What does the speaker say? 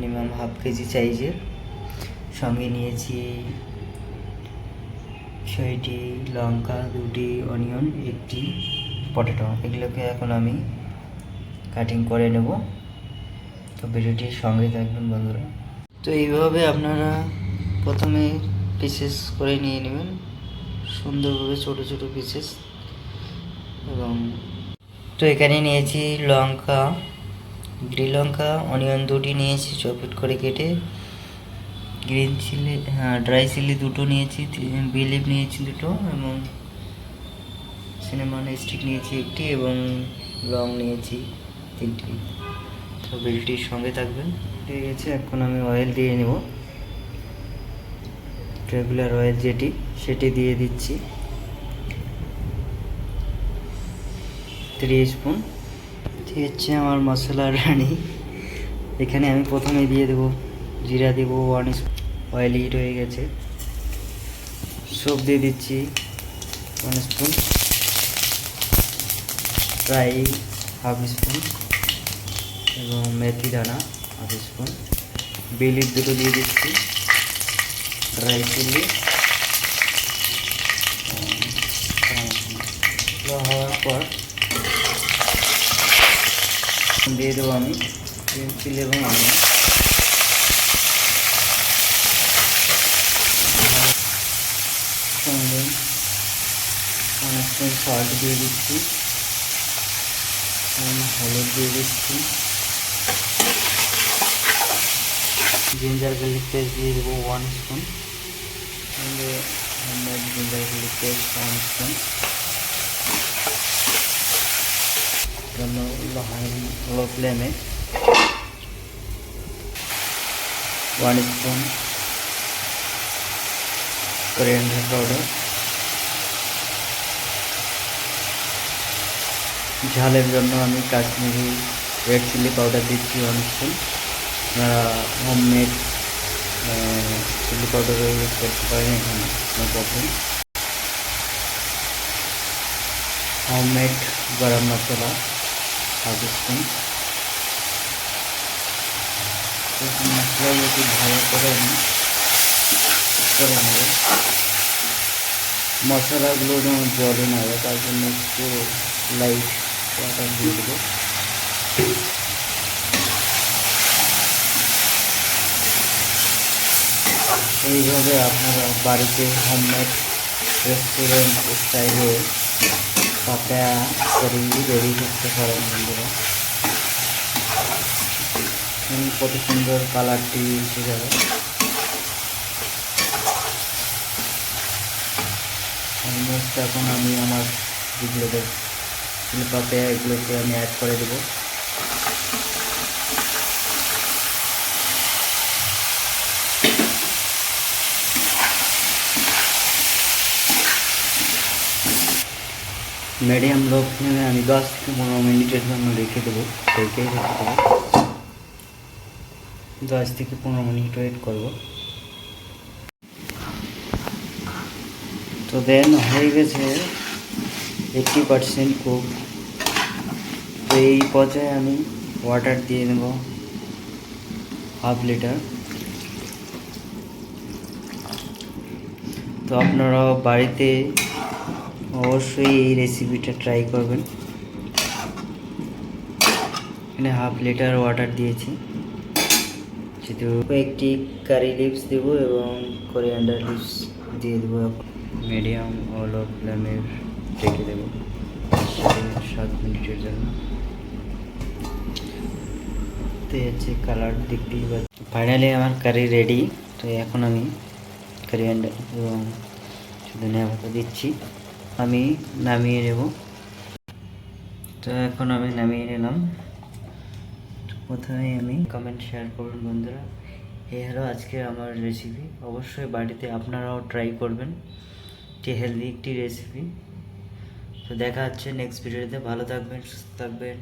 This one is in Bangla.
মিনিমাম হাফ কেজি সাইজের। সঙ্গে নিয়েছি ছয়টি লঙ্কা, দুটি অনিয়ন, একটি পটেটো। এগুলোকে এখন আমি কাটিং করে নেব। তো ভিডিওটির সঙ্গে থাকবেন বন্ধুরা। তো এইভাবে আপনারা প্রথমে পিসেস করে নিয়ে নেবেন। সুন্দরভাবে ছোট ছোট পিসেস এবং তো এখানে নিয়েছি লঙ্কা গ্রিন লঙ্কা অনিয়ন দুটি নিয়েছি চপিট করে কেটে। গ্রিন চিলি হ্যাঁ ড্রাই চিলি দুটো নিয়েছি বিলিপ নিয়েছি দুটো এবং সিনেমান স্টিক নিয়েছি একটি এবং লং নিয়েছি তিনটি। তো বিলটির সঙ্গে থাকবেন ঠিক আছে, এখন আমি অয়েল দিয়ে নেব। রেগুলার অয়েল যেটি, সেটি দিয়ে দিচ্ছি। Three spoon. ঠিক হচ্ছে আমার মশলা রানি। এখানে আমি প্রথমে দিয়ে দেবো জিরা, দেবো ওয়ান অয়েল হিট হয়ে গেছে। সব দিয়ে দিচ্ছি ওয়ান স্পুন প্রায় হাফ স্পুন এবং মেথি দানা হাফ স্পুন বিলির দুটো দিয়ে দিচ্ছি। ড্রাই চিলি হওয়ার পর দিয়ে দেবো আমি। চিলি এবং সঙ্গে অনেক সল্ট দিয়ে দিচ্ছি। হলুদ দিয়ে দিচ্ছি। জিঞ্জার গার্লিক পেস্ট দিয়ে দেবো one spoon ginger garlic paste one spoon জন্য হাই লো ফ্লেমে ওয়ান স্পুন coriander পাউডার ঝালের জন্য আমি কাশ্মীরি রেড চিলি পাউডার দিচ্ছি ওয়ান স্পুন আপনারা হোমমেড চিলি পাউডারও ইউজ করতে পারেন এখানে নো প্রবলেম হোমমেড গরম মশলা হাফ স্পুন মশলাগুলোকে ভালো করে আমি করে নেব মশলাগুলো যেন জলে না যায় তার জন্য একটু লাইট ওয়াটার দিয়ে দেবো এইভাবে আপনারা বাড়িতে হোমমেড রেস্টুরেন্ট স্টাইলে পাপায়া করি, রেডি করতে পারেন বন্ধুরা। কত সুন্দর কালারটি এসে যাবে। অলমোস্ট এখন আমি আমার যেগুলো পাপায়া এগুলোকে আমি অ্যাড করে দেবো। মিডিয়াম লো ফ্লেমে আমি দশ থেকে পনেরো মিনিটের জন্য রেখে দেবো। রেখেই রেখে দেবো। দশ থেকে পনেরো মিনিট ওয়েট করব। তো দেন, হয়ে গেছে এইটটি পারসেন্ট কুক তো এই পর্যায়ে আমি ওয়াটার দিয়ে নেব হাফ লিটার তো আপনারা বাড়িতে অবশ্যই এই রেসিপিটা ট্রাই করবেন। এখানে হাফ লিটার ওয়াটার দিয়েছি। যেহেতু কয়েকটি কারি লিপস দেব এবং কোরিয়ান্ডার লিপস দিয়ে দেবো। মিডিয়াম ও লো ফ্লেমে রেখে দেবো। সাত মিনিটের জন্য। তো হচ্ছে কালার পাচ্ছি। ফাইনালি আমার কারি রেডি তো এখন আমি কোরিয়ান্ডার এবং ধনিয়া পাতা দিচ্ছি। আমি নামিয়ে নেব। তো এখন আমি নামিয়ে নিলাম। প্রথমে আমি কমেন্ট শেয়ার করুন বন্ধুরা। এই হলো আজকে আমার রেসিপি অবশ্যই বাড়িতে আপনারাও ট্রাই করবেন। একটি হেলদি একটি রেসিপি তো দেখা হচ্ছে নেক্সট ভিডিওতে ভালো থাকবেন, সুস্থ থাকবেন।